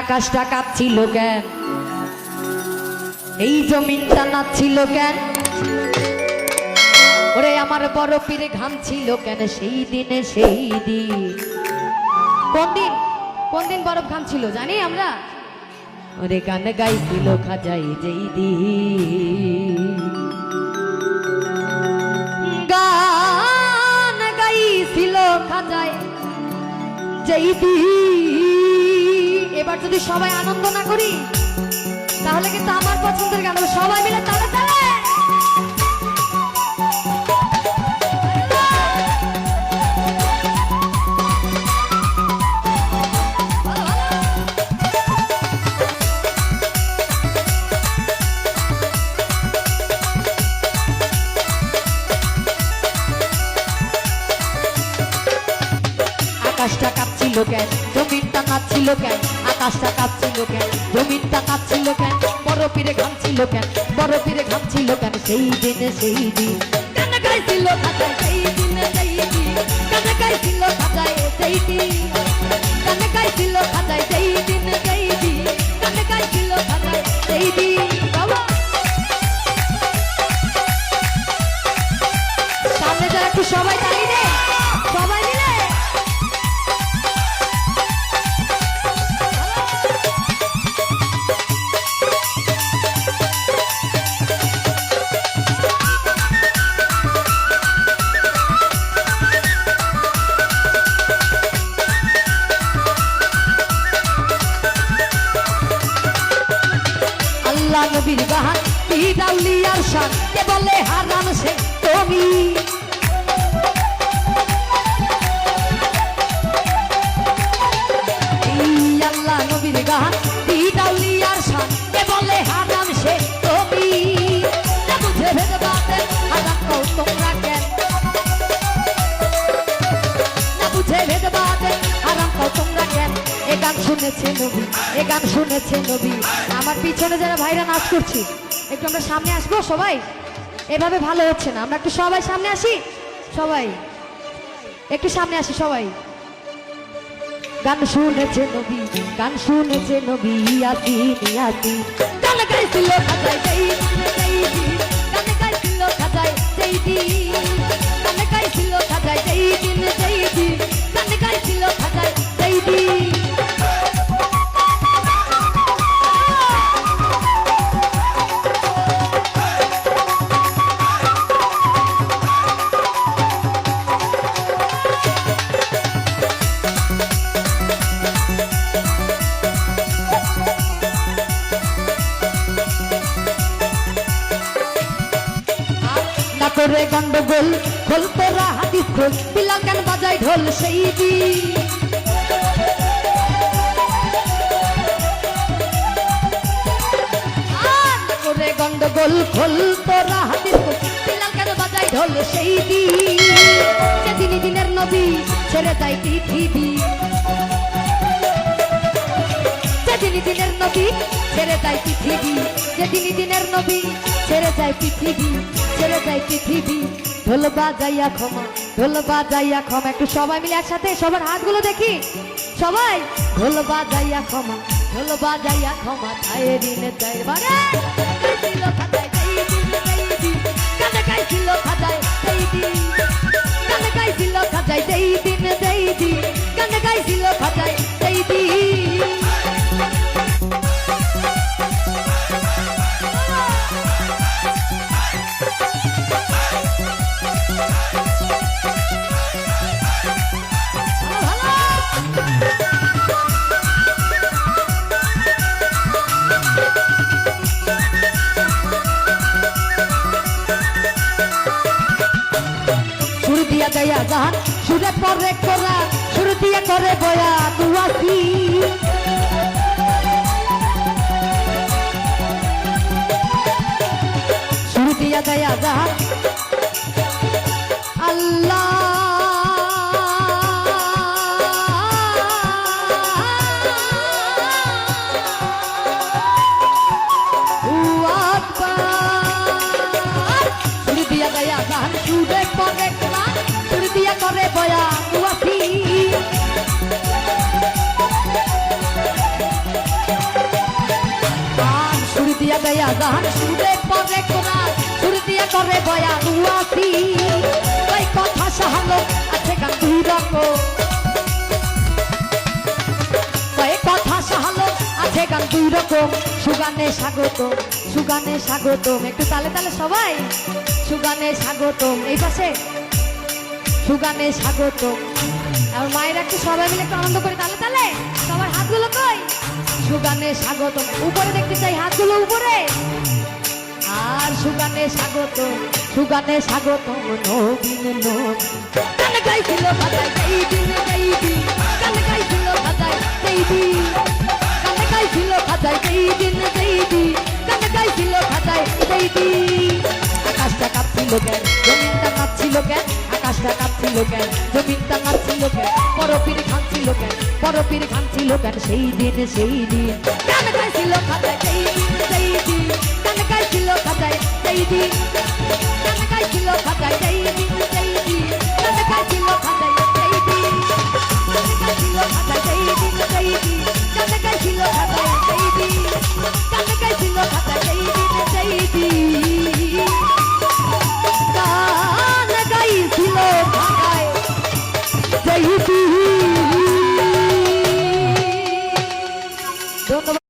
আকাশটা কাঁপছিল কেন? এই জমিনটা নাচছিল কেন? ওরে আমার বড় পীরে ঘামছিল কেন? সেই দিনে সেই দিন। কোন দিন? কোন দিন বরফ ঘামছিল জানি আমরা? ওরে গান গাইছিল খাজাই যেই দিন। গান গাইছিল খাজাই যেই দিন। এবার যদি সবাই আনন্দ না করি, তাহলে কিন্তু আমার পছন্দের গান সবাই মিলে তালে তালে! আকাশটা কাঁপছিল কেন? জমিনটা কাঁপছিল কেন? আকাশটা কাঁপছিল কেন? জমিনটা কাঁপছিল কেন? বড় ঘামছিল কেন? বড় ঘামছিল কেন? সেই দিনে সেই দিন। কেন গাইছিল সেই দিনে সেই দিন। কেন গাইছিল সেই দিন। কেন গাইছিল সেই সেই দিন। কেন গাইছিল সেই দিন। সামনে একটু সবাই তালি সবাই আল্লাহ নবীর গাহান পিরাউলিয়ার শান কে বলে হারান সে? তুমি শুনেছে নবী এ গান শুনেছে নবী। আমার পিছনে যারা ভাইরা নাচ করছি একটু আমরা সামনে আসব সবাই? এভাবে ভালো হচ্ছে না। আমরা একটু সবাই সামনে আসি? সবাই? একটু সামনে আসি সবাই? গান শুনেছে নবী গান শুনেছে নবী ইয়াসি ইয়াসি গান গাইছিল খাজাই দিন, গান গাইছিল খাজাই যেই দিন। করে গন্ডগোল, খোল তোরা হাদিস খোল পিলা কেন বাজাই ঢোল সেই দিন। করে গন্ডগোল, খোল তোরা হাদিস খোল বাজাই ঢোল সেই দিন। যেদিনই দিনের নবী ছেড়ে যায় পৃথিবী। যেদিনই দিনের নবী ছেড়ে যায় পৃথিবী। যেদিনই দিনের ছেড়ে যায় পৃথিবী। ছেড়ে যায় পৃথিবী। ঢোল বাজাইয়া ক্ষমা, ঢোল বাজাইয়া ক্ষমা। একটু সবাই মিলে একসাথে সবার হাতগুলো দেখি। সবাই। ঢোল বাজাইয়া ক্ষমা, ঢোল বাজাইয়া ক্ষমা ছায়ে দিনে চাই দিয়া গান সুরে পরে করা, সুর দিয়া করে বয়া দুয়াসি সুর দিয়া গায়া গান আল্লাহ। আকবার সুর দিয়া করে বয়া কুয়াশি গান সুর দিয়া দেয়া গান সুরে পরে কোরআন সুর দিয়া করে বয়া কুয়াশি ওই কথা সাহালো, আছে গান দুই রকম। সুগানে স্বাগত সুগানে স্বাগতম। একটু তালে তালে সবাই। সুগানে স্বাগতম। এই পাশে সুগানে স্বাগত। আর মায়ের একটু সবাই মিলে একটু আনন্দ করে। তালে তালে, সবার হাতগুলো কই? সুগানে স্বাগত। উপরে দেখতে চাই হাতগুলো উপরে। আর সুগানে স্বাগত সুগানে স্বাগত, নবীন নবীন গাইছিল আকাশটা কাঁপছিল কেন? জমিনটা কাঁপছিল কেন? আকাশটা কাঁদছিল কেন? জমিনটা কাঁদছিল কেন? পরপীর খাচ্ছিল কেন? পরপীর খাচ্ছিল কেন? সেই দিন সেই দিন। খাতায়, সেই দিন সেই দিন। খাতায়, সেই দিন।